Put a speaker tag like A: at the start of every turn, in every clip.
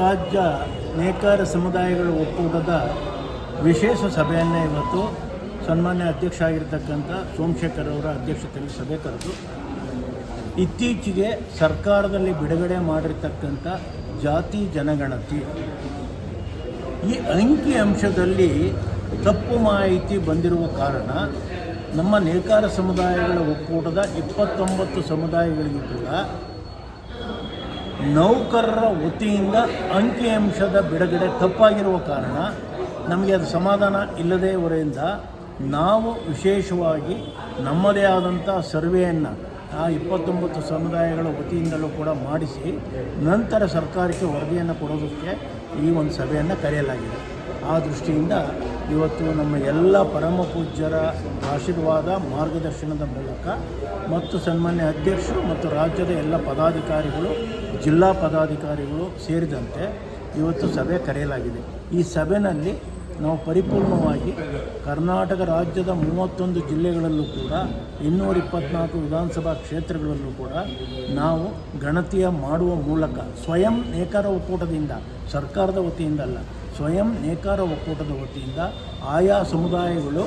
A: ರಾಜ್ಯ ನೇಕಾರ ಸಮುದಾಯಗಳ ಒಕ್ಕೂಟದ ವಿಶೇಷ ಸಭೆಯನ್ನು ಇವತ್ತು ಸನ್ಮಾನ್ಯ ಅಧ್ಯಕ್ಷ ಆಗಿರ್ತಕ್ಕಂಥ ಸೋಮಶೇಖರ್ ಅವರ ಅಧ್ಯಕ್ಷತೆಯಲ್ಲಿ ಸಭೆ ಕರೆದು, ಇತ್ತೀಚೆಗೆ ಸರ್ಕಾರದಲ್ಲಿ ಬಿಡುಗಡೆ ಮಾಡಿರ್ತಕ್ಕಂಥ ಜಾತಿ ಜನಗಣತಿ. ಈ ಅಂಕಿ ಅಂಶದಲ್ಲಿ ತಪ್ಪು ಮಾಹಿತಿ ಬಂದಿರುವ ಕಾರಣ ನಮ್ಮ ನೇಕಾರ ಸಮುದಾಯಗಳ ಒಕ್ಕೂಟದ ಇಪ್ಪತ್ತೊಂಬತ್ತು ಸಮುದಾಯಗಳಿಗೂ ಕೂಡ ನೌಕರರ ವತಿಯಿಂದ ಅಂಕಿಅಂಶದ ಬಿಡುಗಡೆ ತಪ್ಪಾಗಿರುವ ಕಾರಣ ನಮಗೆ ಅದು ಸಮಾಧಾನ ಇಲ್ಲದೇ ಹೊರೆಯಿಂದ ನಾವು ವಿಶೇಷವಾಗಿ ನಮ್ಮದೇ ಆದಂಥ ಸರ್ವೆಯನ್ನು ಆ ಇಪ್ಪತ್ತೊಂಬತ್ತು ಸಮುದಾಯಗಳ ವತಿಯಿಂದಲೂ ಕೂಡ ಮಾಡಿಸಿ ನಂತರ ಸರ್ಕಾರಕ್ಕೆ ವರದಿಯನ್ನು ಕೊಡೋದಕ್ಕೆ ಈ ಒಂದು ಸಭೆಯನ್ನು ಕರೆಯಲಾಗಿದೆ. ಆ ದೃಷ್ಟಿಯಿಂದ ಇವತ್ತು ನಮ್ಮ ಎಲ್ಲ ಪರಮ ಪೂಜ್ಯರ ಆಶೀರ್ವಾದ ಮಾರ್ಗದರ್ಶನದ ಮೂಲಕ ಮತ್ತು ಸನ್ಮಾನ್ಯ ಅಧ್ಯಕ್ಷರು ಮತ್ತು ರಾಜ್ಯದ ಎಲ್ಲ ಪದಾಧಿಕಾರಿಗಳು, ಜಿಲ್ಲಾ ಪದಾಧಿಕಾರಿಗಳು ಸೇರಿದಂತೆ ಇವತ್ತು ಸಭೆ ಕರೆಯಲಾಗಿದೆ. ಈ ಸಭೆಯಲ್ಲಿ ನಾವು ಪರಿಪೂರ್ಣವಾಗಿ ಕರ್ನಾಟಕ ರಾಜ್ಯದ ಮೂವತ್ತೊಂದು ಜಿಲ್ಲೆಗಳಲ್ಲೂ ಕೂಡ ಇನ್ನೂರ ಇಪ್ಪತ್ನಾಲ್ಕು ವಿಧಾನಸಭಾ ಕ್ಷೇತ್ರಗಳಲ್ಲೂ ಕೂಡ ನಾವು ಗಣತಿಯ ಮಾಡುವ ಮೂಲಕ ಸ್ವಯಂ ನೇಕಾರ ಒಕ್ಕೂಟದಿಂದ, ಸರ್ಕಾರದ ವತಿಯಿಂದಲ್ಲ ಸ್ವಯಂ ನೇಕಾರ ಒಕ್ಕೂಟದ ವತಿಯಿಂದ ಆಯಾ ಸಮುದಾಯಗಳು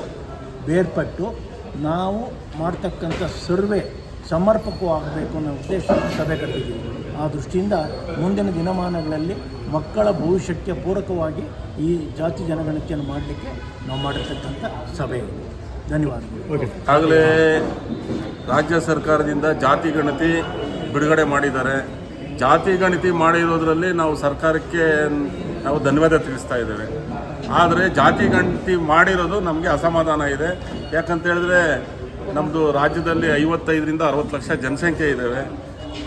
A: ಬೇರ್ಪಟ್ಟು ನಾವು ಮಾಡ್ತಕ್ಕಂಥ ಸರ್ವೆ ಸಮರ್ಪಕವಾಗಬೇಕು ಅನ್ನೋ ಉದ್ದೇಶ ಸಭೆ ಕಟ್ಟಿದ್ದೀವಿ. ಆ ದೃಷ್ಟಿಯಿಂದ ಮುಂದಿನ ದಿನಮಾನಗಳಲ್ಲಿ ಮಕ್ಕಳ ಭವಿಷ್ಯಕ್ಕೆ ಪೂರಕವಾಗಿ ಈ ಜಾತಿ ಜನಗಣತಿಯನ್ನು ಮಾಡಲಿಕ್ಕೆ ನಾವು ಮಾಡಿರ್ತಕ್ಕಂಥ ಸಭೆ. ಧನ್ಯವಾದಗಳು.
B: ಆಗಲೇ ರಾಜ್ಯ ಸರ್ಕಾರದಿಂದ ಜಾತಿ ಗಣತಿ ಬಿಡುಗಡೆ ಮಾಡಿದ್ದಾರೆ. ಜಾತಿ ಗಣತಿ ಮಾಡಿರೋದ್ರಲ್ಲಿ ನಾವು ಸರ್ಕಾರಕ್ಕೆ ನಾವು ಧನ್ಯವಾದ ತಿಳಿಸ್ತಾ ಇದ್ದೇವೆ. ಆದರೆ ಜಾತಿ ಗಣತಿ ಮಾಡಿರೋದು ನಮಗೆ ಅಸಮಾಧಾನ ಇದೆ. ಯಾಕಂತ ಹೇಳಿದ್ರೆ ನಮ್ಮದು ರಾಜ್ಯದಲ್ಲಿ ಐವತ್ತೈದರಿಂದ ಅರವತ್ತು ಲಕ್ಷ ಜನಸಂಖ್ಯೆ ಇದ್ದೇವೆ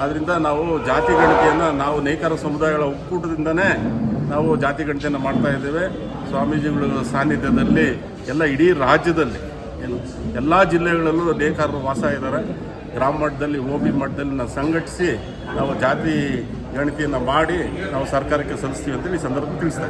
B: ಅದರಿಂದ ನಾವು ಜಾತಿ ಗಣತಿಯನ್ನು ನಾವು ನೇಕಾರ ಸಮುದಾಯಗಳ ಒಕ್ಕೂಟದಿಂದನೇ ನಾವು ಜಾತಿ ಗಣತಿಯನ್ನು ಮಾಡ್ತಾ ಇದ್ದೇವೆ. ಸ್ವಾಮೀಜಿಗಳ ಸಾನ್ನಿಧ್ಯದಲ್ಲಿ ಎಲ್ಲ ಇಡೀ ರಾಜ್ಯದಲ್ಲಿ ಎಲ್ಲ ಜಿಲ್ಲೆಗಳಲ್ಲೂ ನೇಕಾರರು ವಾಸ ಇದ್ದಾರೆ. ಗ್ರಾಮ ಮಟ್ಟದಲ್ಲಿ ಓಬಿ ಮಟ್ಟದಲ್ಲಿ ನಾವು ಸಂಘಟಿಸಿ ನಾವು ಜಾತಿ ಗಣತಿಯನ್ನು ಮಾಡಿ ನಾವು ಸರ್ಕಾರಕ್ಕೆ ಸಲ್ಲಿಸ್ತೀವಿ ಅಂತೇಳಿ ಈ ಸಂದರ್ಭದಲ್ಲಿ ತಿಳಿಸ್ತಾ